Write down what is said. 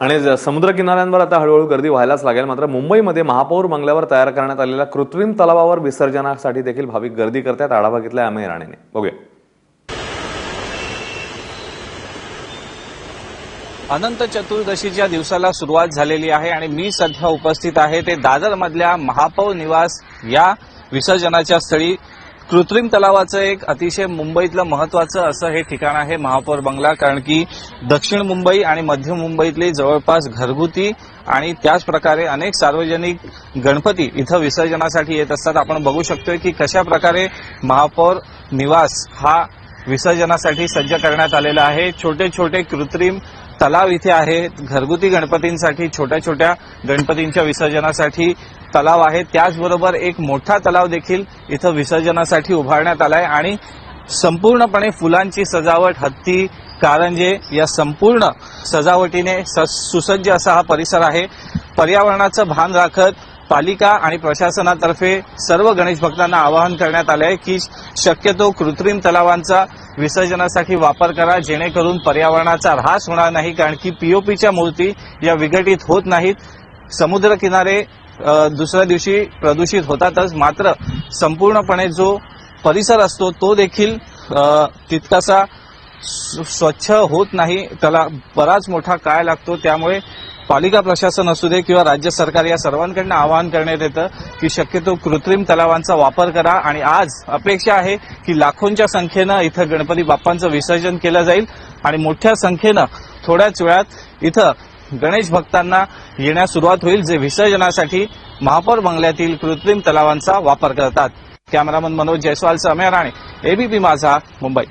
आणि समुद्रकिनाऱ्यांवर समुद्र किनाऱ्यांवर आता हळूहळू गर्दी व्हायलाच लागेल. मात्र मुंबईमध्ये महापौर बंगल्यावर तयार करण्यात आलेल्या कृत्रिम तलावावर विसर्जनासाठी देखील भाविक गर्दी करतात आढावा घेतला अमेय राणेने. बघूया. अनंत चतुर्दशीच्या दिवसाला सुरुवात झालेली आहे आणि मी सध्या उपस्थित आहे. ते दादर मधल्या महापौर निवास या विसर्जनाच्या स्थळी कृत्रिम तलावाचं एक अतिशय मुंबईतलं महत्वाचं असं हे ठिकाण आहे महापौर बंगला कारण की दक्षिण मुंबई आणि मध्य मुंबईतले जवळपास घरगुती आणि त्याच प्रकारे अनेक सार्वजनिक गणपती इथं विसर्जनासाठी येत असतात. आपण बघू शकतोय की कशा प्रकारे महापौर निवास हा विसर्जनासाठी सज्ज करण्यात आलेला आहे. छोटे छोटे कृत्रिम तलाव इथे आहेत. घरगुती गणपतींसाठी छोट्या छोट्या गणपतींच्या विसर्जनासाठी तलाव आहे. त्याचबरोबर एक मोठा तलाव देखील इथं विसर्जनासाठी उभारण्यात आलाय आणि संपूर्णपणे फुलांची सजावट हत्ती कारंजे या संपूर्ण सजावटीने स- सुसज्ज असा हा परिसर आहे. पर्यावरणाचं भान राखत पालिका आणि प्रशासनातर्फे सर्व गणेश भक्तांना आवाहन करण्यात आलं आहे की शक्यतो कृत्रिम तलावांचा विसर्जनासाठी वापर करा जेणेकरून पर्यावरणाचा ऱ्हास होणार नाही कारण की पीओपीच्या मूर्ती या विघटित होत नाहीत. समुद्र किनारे दुसऱ्या दिवशी प्रदूषित होतातच. मात्र संपूर्णपणे जो परिसर असतो तो देखील तितकासा स्वच्छ होत नाही. त्याला बराच मोठा काय लागतो त्यामुळे पालिका प्रशासन असू दे किंवा राज्य सरकार या सर्वांकडनं आवाहन करण्यात येतं की शक्यतो कृत्रिम तलावांचा वापर करा. आणि आज अपेक्षा आहे की लाखोंच्या संख्येनं इथं गणपती बाप्पांचं विसर्जन केलं जाईल. आणि मोठ्या संख्येनं थोड्याच वेळात इथं गणेश भक्तांना येण्यास सुरुवात होईल जे विसर्जनासाठी महापौर बंगल्यातील कृत्रिम तलावांचा वापर करतात. कॅमेरामन मनोज जयस्वाल समय राणे एबीपी माझा मुंबई.